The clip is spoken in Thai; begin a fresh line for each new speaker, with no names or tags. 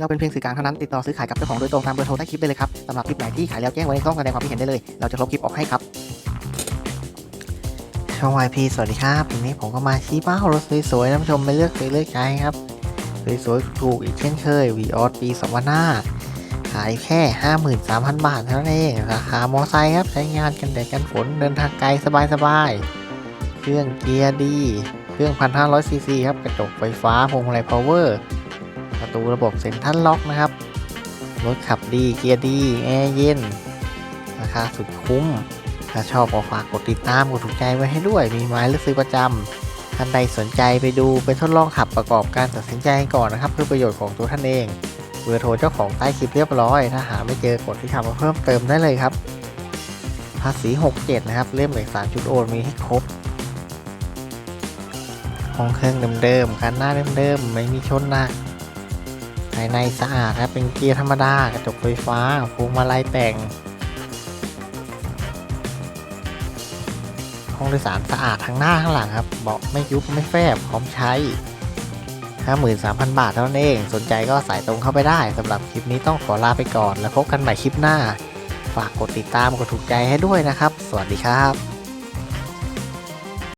เราเป็นเพียงสื่อกลางเท่านั้นติดต่อซื้อขายกับเจ้าของโดยตรงตามเบอร์โทรใต้คลิปได้เลยครับสำหรับคลิปไหนที่ขายแล้วแจ้งไว้ในช่องแสดงความคิดเห็นได้เลย เราจะลบคลิปออกให้ครับช่อง YP สวัสดีครับวันนี้ผมก็มาชี้เป้ารถสวยๆท่านผู้ชมไม่เลือกเคยเลือกใช้ครับสวยๆถูกอีกเช่นเคย v ีออสปี2005ขายแค่ 53,000 บาทเท่านั้นเองราคามอไซค์ครับใช้งานกันแดดกันฝนเดินทางไกลสบายๆเครื่องเกียร์ดี เครื่อง 1,500ซีซีครับกระจกไฟฟ้าพวงมาลัยพาวเวอร์ ประตูระบบเซ็นทรัลล็อกนะครับ รถขับดีเกียร์ดีแอร์เย็น ราคาสุดคุ้ม ถ้าชอบก็ฝากกดติดตามกดถูกใจไว้ให้ด้วย มีไม้เลือกซื้อประจำท่านใดสนใจไปดูไปทดลองขับประกอบการตัดสินใจก่อนนะครับ เพื่อประโยชน์ของตัวท่านเองเบอร์โทรเจ้าของใต้คลิปเรียบร้อย ถ้าหาไม่เจอกดที่คำมาเพิ่มเติมได้เลยครับ ภาษี 67 นะครับ เล่มเอกสารชุดโอนมีให้ครบห้องเครื่องเดิมๆคันหน้าเดิมๆไม่มีชนหนัก ภายในสะอาดครับเป็นเกียร์ธรรมดากระจกไฟฟ้าพวงมาลัยแต่ง ห้องโดยสารสะอาดทั้งหน้าข้างหลังครับเบาะไม่ยุบไม่แฟบพร้อมใช้ 53,000 บาทเท่านั้นเอง สนใจก็สายตรงเข้าไปได้สำหรับคลิปนี้ต้องขอลาไปก่อน แล้วพบกันใหม่คลิปหน้า ฝากกดติดตามกดถูกใจให้ด้วยนะครับ สวัสดีครับ